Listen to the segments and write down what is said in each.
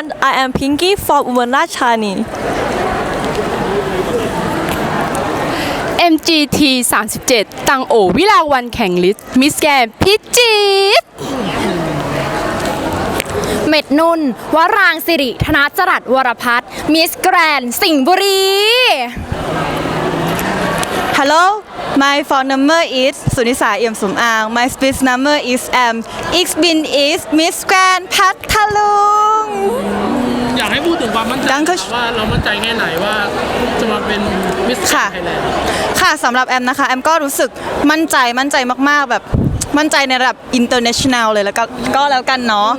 everyone I am Pinky from อุบลราชธานี MGT 37 ตังโอ วิลาวันแข่งลิสมิสแกนพิจิตรเม็ดนุ่น วรางสิริ ธนจรัสวรพัฒน์มิสแกรนด์สิงห์บุรี Hello my phone number is สุนิสาเอี่ยมสมอาง my speech number is M X bin is Miss Grand พัทลุง อยากให้พูดถึงความมั่นใจ Danke ว่าเรามั่นใจแค่ไหนว่าจะมาเป็นมิสเตอค่ะร์ไทยแลนด์ค่ะสำหรับแอมนะคะ แอมก็รู้สึกมั่นใจมั่นใจมากๆ แบบ มั่นใจในระดับ international เลยแล้วก็ก็แล้วกันเนาะ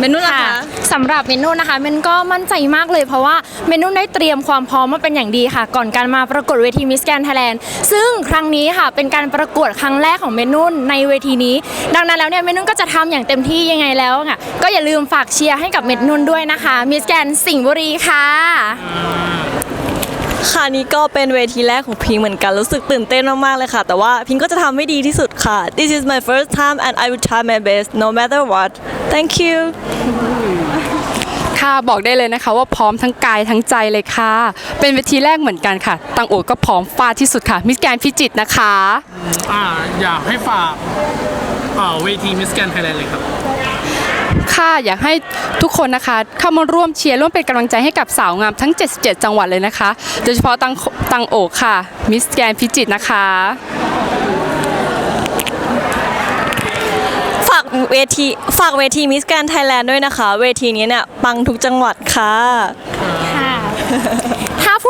เมนูล่ะค่ะคะ สำหรับเมนูนะคะเมนก็มั่นใจมากเลยเพราะว่าเมนูได้เตรียมความพร้อมมาเป็นอย่างดีค่ะ ก่อนการมาประกวดเวทีมิสแกนไทยแลนด์ซึ่งครั้งนี้ค่ะเป็นการประกวดครั้งแรกของเมนูในเวทีนี้ ดังนั้นแล้วเนี่ยเมนูก็จะทำอย่างเต็มที่ยังไงแล้วค่ะก็อย่าลืมฝากเชียร์ให้กับเมนูด้วยนะคะมิสแกนสิงห์บุรีค่ะ ค่ะนี่ก็เป็นเวทีแรกของพิงเหมือนกันรู้สึกตื่นเต้นมากๆเลยค่ะ แต่ว่าพิงก็จะทำให้ดีที่สุดค่ะ This is my first time and I will try my best no matter what Thank you ค่ะบอกได้เลยนะคะว่าพร้อมทั้งกายทั้งใจเลยค่ะ เป็นเวทีแรกเหมือนกันค่ะ ตังโอก็พร้อมฟาดที่สุดค่ะ มิสแกนพิจิตรนะคะ อ่าอยากให้ฝากอ่าเวทีมิสแกนไทยแลนด์เลยครับ ค่ะอยากให้ทุกคนนะคะเข้ามาร่วมเชียร์ร่วมเป็นกำลังใจให้กับสาวงามทั้ง 77 จังหวัดเลยนะคะ โดยเฉพาะตังตังโอค่ะ มิสแกนพิจิตรนะคะ ฝากเวทีฝากเวทีมิสแกนไทยแลนด์ด้วยนะคะ เวทีนี้เนี่ยปังทุกจังหวัดค่ะถ้าพู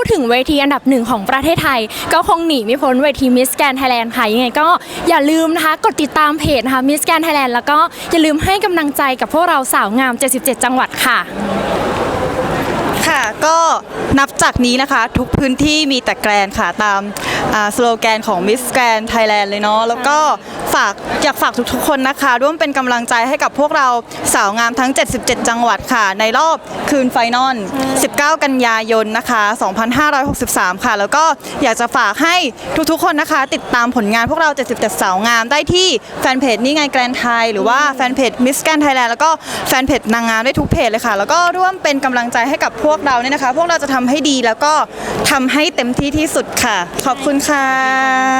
ดถึงเวทีอันดับหนึ่งของประเทศไทย ก็คงหนีไม่พ้นเวทีมิสแกนไทยแลนด์ค่ะ ยังไงก็อย่าลืมนะคะ กดติดตามเพจนะคะมิสแกนไทยแลนด์แล้วก็อย่าลืมให้กำลังใจกับพวกเราสาวงาม 77 จังหวัดค่ะ ค่ะ ก็นับจากนี้นะคะ ทุกพื้นที่มีแต่แกรนค่ะตามสโลแกนของ Miss Grand Thailand เลยเนาะแล้วก็ฝากอยากฝากทุกๆคนนะคะ ร่วมเป็นกำลังใจให้กับพวกเราสาวงามทั้ง 77 จังหวัดค่ะ ในรอบคืนไฟนอล 19 กันยายนนะคะ 2563 ค่ะ แล้วก็อยากจะฝากให้ทุกๆคนนะคะ ติดตามผลงานพวกเรา 77 สาวงามได้ที่แฟนเพจนี่ไงแกรนไทยหรือว่าแฟนเพจ Miss Grand Thailand แล้วก็แฟนเพจนางงามได้ทุกเพจเลยค่ะ แล้วก็ร่วมเป็นกำลังใจให้กับพวกเราเนี่ยนะคะ พวกเราจะทำให้ดีแล้วก็ทำให้เต็มที่ที่สุดค่ะ ขอบคุณค่ะค่ะ